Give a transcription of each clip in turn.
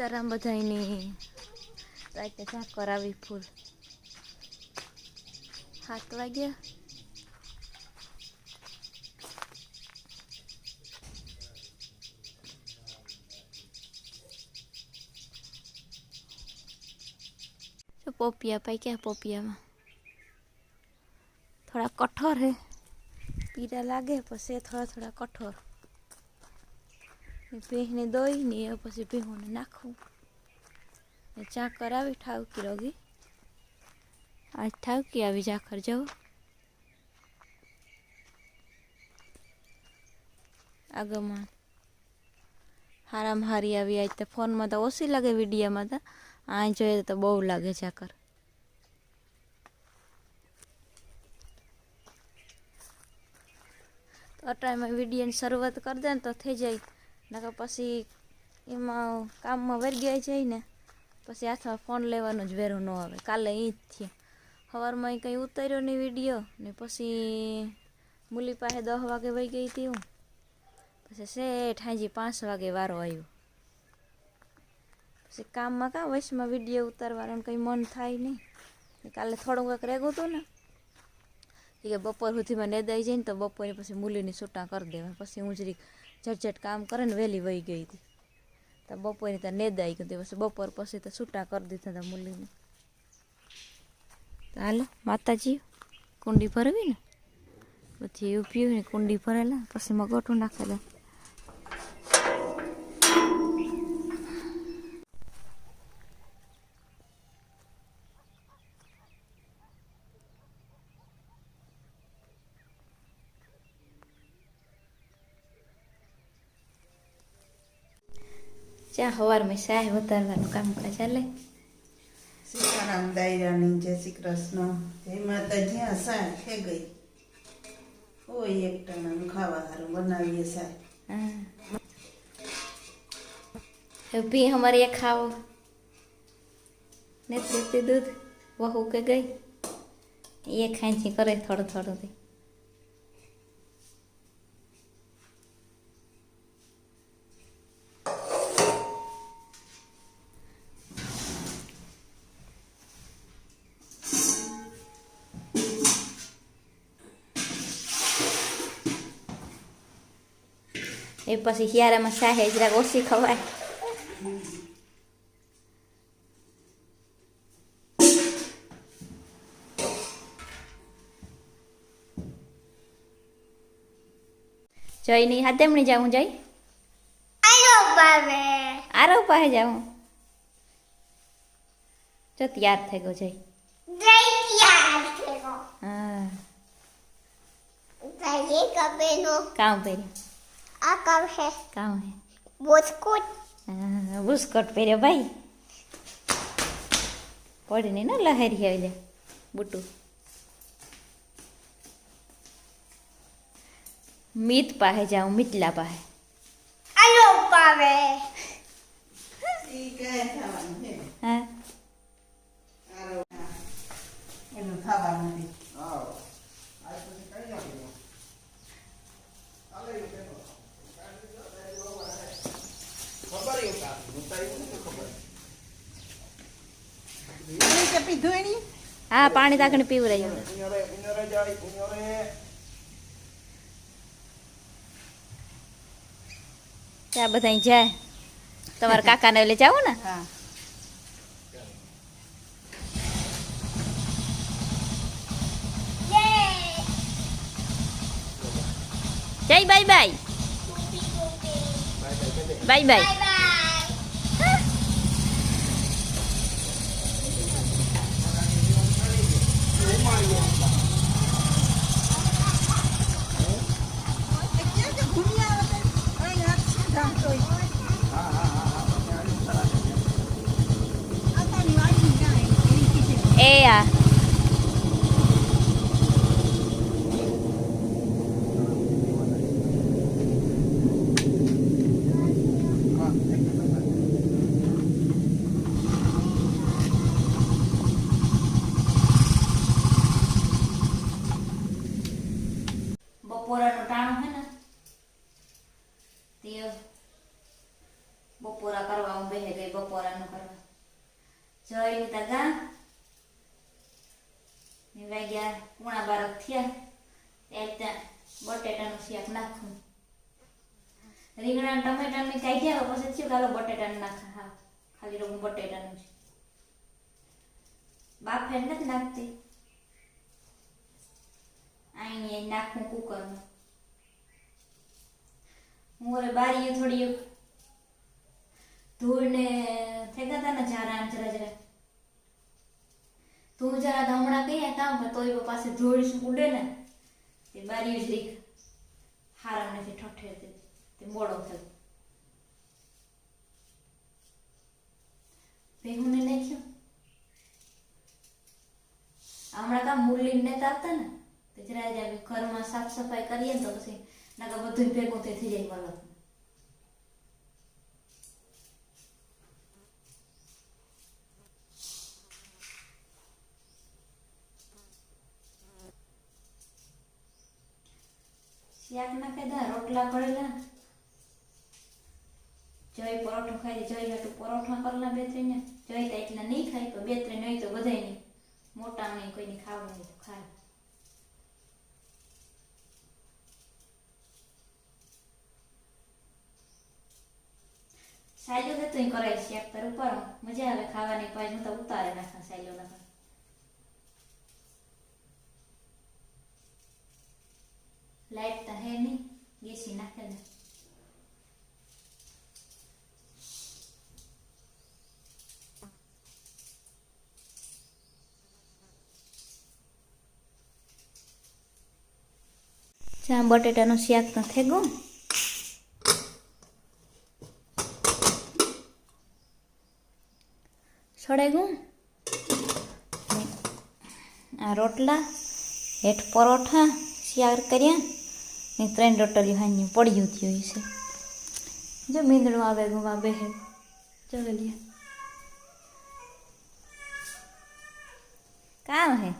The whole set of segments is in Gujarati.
સીતારામ બધાની રાતે ચા કરાવી ફૂલ. સાત વાગ્યા પોપિયા પોપિયા ક્યાં પોપિયામાં? થોડા કઠોર હે. પીરા લાગે, પછી થોડા થોડા કઠોર. ને દોઈને એ પછી ભેહોને નાખવું ને ચા કરાવી ઠાવકી રોગી. આજ ઠાવકી આવી જાખર જવું આગમાં હારામ હારી આવી આજ તો ફોનમાં તો ઓછી લાગે વિડીયામાં તો. આ જોઈએ તો બહુ લાગે જાકર તો અટાઈમાં વિડીયોની શરૂઆત કરી દે ને તો થઈ જાય. નકર પછી એમાં કામમાં વર્ગ્યા ગયા જાય ને, પછી હાથમાં ફોન લેવાનો જ વેરો ન આવે. કાલે એ જ થયા. સવારમાં કંઈ ઉતાર્યો નહીં વીડિયો ને પછી મૂલી પાસે દસ વાગે વહી ગઈ હતી હું. પછી શેઠ હાજી પાંચ વાગે વારો આવ્યો પછી કામમાં કાં વયસમાં વીડિયો ઉતારવાનું કંઈ મન થાય નહીં. કાલે થોડું કંઈક રેગું હતું ને એ કે બપોર સુધીમાં નેદાઈ જાય ને તો બપોરે પછી મૂલીની છૂટા કરી દેવા પછી હું જરીક ઝટઝટ કામ કરે ને વહેલી વહી ગઈ હતી. તો બપોરે ત્યાં નેદ આવી ગયું પછી બપોર પછી તો છૂટા કરી દીધા હતા મૂલીને. તો હાલો, માતાજી, કુંડી ભરવી ને? પછી એવું પીવું ને કુંડી ભરેલા, પછી મગોટું નાખેલા ચા સવારમાં ચાય વધારવાનું કામ કરે ચાલે સીતારામ દાયરાની જય શ્રી કૃષ્ણ હે માતા જ્યાં સાય થઈ ગઈ ઓ એક ટાણા ખાવા સારું બનાવીએ સાય ભી એ ખાઓ ને દૂધ વહુ કે ગઈ એ ખાંચી કરે થોડું થોડું એ પછી શિયાળામાં શાહે જરાક ઓછી ખવાય જઈ નહીં હાથે મણી જાઉં જઈ આરો પાસે જાઉં જો તૈયાર થઈ ગયો જઈ હા કામ પહેર્યું કામ હે હા, બુસ્કોટ પહેર્યો ભાઈ પડીને ને લહેરી આવી લે બુટું મીત પાસે જાઉં મીતલા પાસે ઈ કાંઈ ખાવાનું છે હા આરો એનું ખાવાનું નથી પાણી કે પીધું એની હા પાણી તાકણી પીવું રહ્યું. ત્યાં બધા જાય. તમારા કાકાને લઈ જાવ ને. જય બાય બાય. Bye bye. એ આ બેહે ગઈ બપોરાનું કરવા જઈને તા ગા ને વાગ્યા પૂણા બારક થયા. એ ત્યાં બટેટાનું શાક નાખું. રીંગણા ને કાઈ કાઢ્યા પછી થયું કાલો બટેટાને નાખા. હા, ખાલી રોગ બટેટાનું છે બાફે નથી નાખતી. અહીં નાખું કુકરમાં. હું હવે બારીએ થોડી ધૂળ ને ગયા હતા ને જરા જરા જરા તું જરા હમણાં કહીએ કામ તોય પાસે જોડીશ ઉડે ને, તે બારી જ રીખ હારા નથી, ઠઠે તે મોડો થયો. ભેગું ને નાખ્યું. હમણાં કામ મુરલી ને તાપતા ને, તે જરા ઘરમાં સાફ સફાઈ કરીએ ને તો પછી નાકા બધું ભેગું થઈ જાય મતલબ શાક ના દા, રોટલા કરેલા જય પરોઠો ખાઈ જય તું પરોઠા કરેલા બે ત્રણ જોઈ તો એટલા નહીં ખાય તો બે ત્રણ નહીં તો બધાય નહીં. મોટા નહીં, કોઈને ખાવું નહીં તો ખાય. સાયલો ને તું કરાય શાક તાર ઉપર. મજા આવે ખાવાની પાછી હું તો ઉતારે નાખા સાયલો ના લાઈટ હે નહીં ગેસી નાખે ને ચા બટેટાનું શાક તો થઈ ગયું. સડાઈ ગયું? આ રોટલા, હેઠ પરોઠા શિયાર કર્યા. ને ત્રણ રોટલી હાની પડ્યું થયું છે. જો મીંદડું આવે ગુમા બેહે. ચલો કામ હે?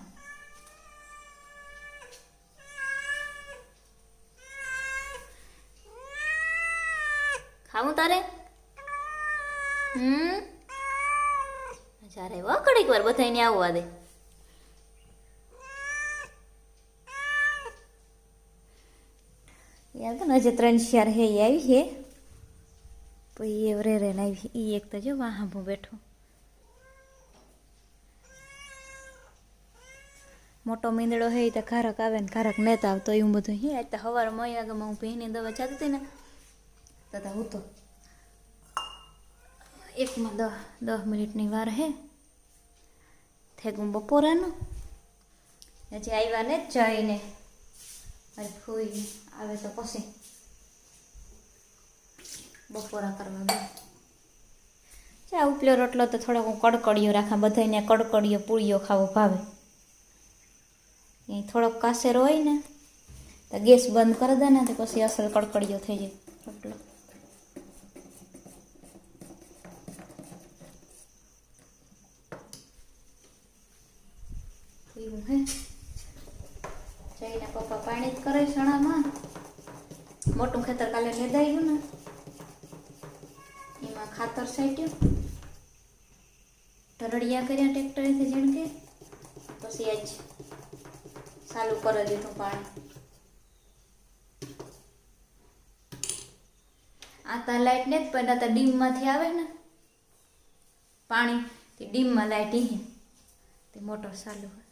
ખાવું તારે? હમ? જ્યારે વા કડીક વાર બધાને આવવા દે. યાર ને, હજી ત્રણ ચાર હે, એ આવી હે. પછી એ રે રે આવી એ એક તો જો હું બેઠો. મોટો મીંદડો હે તો ખારક આવે ને ખારક નેતા આવતો એવું બધું હે. આજ તો સવારમાં મય આગળ હું ભીની દવા ચાલતી ને તો તો હું તો એકમાં દસ દસ મિનિટની વાર હે. થેગું બપોરાનું. હજી આવ્યા ને જઈને. અરે ફૂઈ આવે તો પછી બપોરા કરવા દે ચા ઉપલો રોટલો તો થોડોક હું કડકડીયો રાખા બધાને કડકડીયો પૂળીઓ ખાવો ભાવે એ થોડોક કાસેરો હોય ને તો ગેસ બંધ કરી દે ને તો પછી અસલ કડકડીયો થઈ જાય રોટલો એવું હે પાણી જ કરે ચણામાં મોટું ખેતર કાલે લેદાઈ ગયું ને. એમાં ખાતર સાટ્યું ઢરડિયા કર્યા ટ્રેક્ટરેથી જેણકે પછી આજ ચાલુ કરી દીધું પાણી. આ તા લાઈટ ને જ પડ્યા તા ડીમમાંથી આવે ને. પાણી, તે ડીમમાં લાઈટ ઈ તે મોટર ચાલુ હોય.